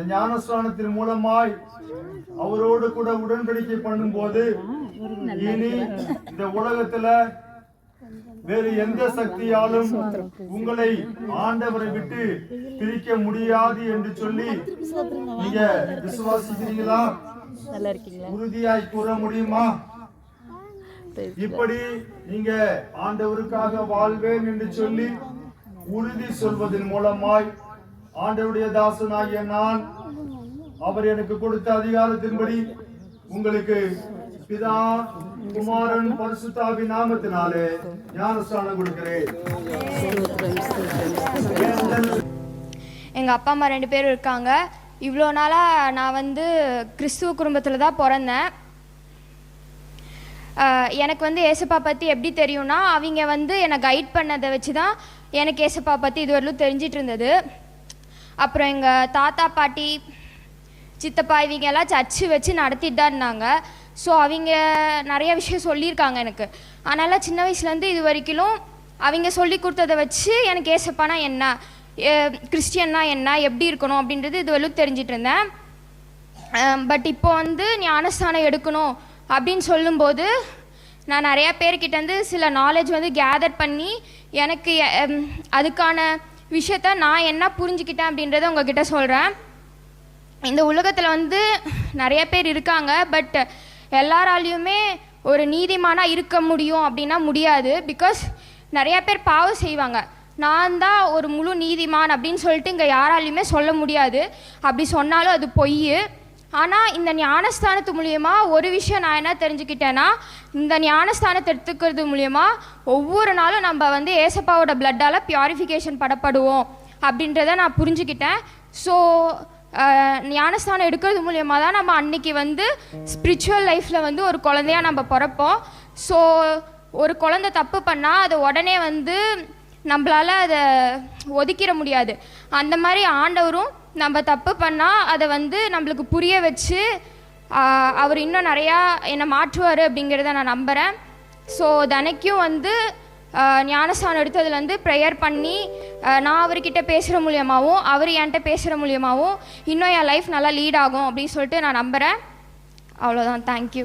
இந்த ஞானஸ்தானத்தின் மூலமாய் அவரோடு கூட உடன்படிக்கை பண்ணும்போது இனி இந்த உலகத்துல வேறு எந்த சக்தியாலும் உங்களை ஆண்டவரை விட்டு பிரிக்க முடியாது என்று சொல்லி நீங்க விசுவாசிக்கிறீங்களா? உறுதியாய் கூற முடியுமா? இப்படி நீங்க ஆண்டவருக்காக வாழ்வேன் என்று சொல்லி உறுதி சொல்வதன் மூலமாய் ஆண்டவருடைய தாசனாகிய நான் அவர் எனக்கு கொடுத்த அதிகாரத்தின்படி உங்களுக்கு பிதா குமாரன் பரிசுத்தாவி நாமத்தினாலே ஞானஸ்தானம் கொடுக்கிறேன். எங்கள் அப்பா அம்மா ரெண்டு பேரும் இருக்காங்க. இவ்வளோ நாளாக நான் வந்து கிறிஸ்துவ குடும்பத்தில் தான் பிறந்தேன். எனக்கு வந்து ஏசப்பா பற்றி எப்படி தெரியும்னா அவங்க வந்து என்னை கைட் பண்ணதை வச்சு தான் எனக்கு ஏசப்பா பற்றி இதுவரையிலும் தெரிஞ்சிட்டு இருந்தது. அப்புறம் எங்கள் தாத்தா பாட்டி சித்தப்பா இவங்க எல்லாம் சர்ச்சு வச்சு நடத்திட்டு தான் இருந்தாங்க ஸோ அவங்க நிறைய விஷயம் சொல்லியிருக்காங்க எனக்கு. அதனால் சின்ன வயசுலேருந்து இது வரைக்கும் அவங்க சொல்லி கொடுத்ததை வச்சு எனக்கு ஏசப்பானா என்ன? கிறிஸ்டியன்னா என்ன? எப்படி இருக்கணும்? அப்படின்றது இது வரைக்கும் தெரிஞ்சிட்டு இருந்தேன். பட் இப்போ வந்து ஞானஸ்தானம் எடுக்கணும் அப்படின்னு சொல்லும்போது நான் நிறையா பேர்கிட்டேருந்து சில நாலேஜ் வந்து கேதர் பண்ணி எனக்கு அதுக்கான விஷயத்த நான் என்ன புரிஞ்சுக்கிட்டேன் அப்படின்றத உங்ககிட்ட சொல்கிறேன் இந்த உலகத்தில் வந்து நிறைய பேர் இருக்காங்க பட் எல்லாராலையுமே ஒரு நீதிமானாக இருக்க முடியும் அப்படின்னா முடியாது. பிகாஸ் நிறைய பேர் பாவம் செய்வாங்க. நான் தான் ஒரு முழு நீதிமான் அப்படின்னு சொல்லிட்டு இங்கே யாராலையுமே சொல்ல முடியாது. அப்படி சொன்னாலும் அது பொய் ஆனால் இந்த ஞானஸ்தானத்து மூலியமா ஒரு விஷயம் நான் என்ன தெரிஞ்சுக்கிட்டேன்னா இந்த ஞானஸ்தானத்தை எடுத்துக்கிறது மூலியமா ஒவ்வொரு நாளும் நம்ம வந்து ஏசப்பாவோட பிளட்டால் பியூரிஃபிகேஷன் படப்படுவோம் அப்படின்றத நான் புரிஞ்சுக்கிட்டேன். ஸோ ஞானஸ்தானம் எடுக்கிறது மூலியமா தான் நம்ம அன்னைக்கு வந்து ஸ்பிரிச்சுவல் லைஃப்பில் வந்து ஒரு குழந்தையா நம்ம பிறப்போம். ஸோ ஒரு குழந்தை தப்பு பண்ணால் அது உடனே வந்து நம்மளால் அதை ஒதுக்கிட முடியாது. அந்த மாதிரி ஆண்டவரும் நம்ம தப்பு பண்ணால் அதை வந்து நம்மளுக்கு புரிய வச்சு அவர் இன்னும் நிறையா என்னை மாற்றுவார் அப்படிங்கிறத நான் நம்புகிறேன் ஸோ தினைக்கும் வந்து ஞானஸ்தானம் எடுத்ததுலேருந்து ப்ரேயர் பண்ணி நான் அவர்கிட்ட பேசுகிற மூலியமாகவும் அவர் என்கிட்ட பேசுகிற மூலியமாகவும் இன்னும் என் லைஃப் நல்லா லீட் ஆகும் அப்படின்னு சொல்லிட்டு நான் நம்புகிறேன் அவ்வளோதான் தேங்க்யூ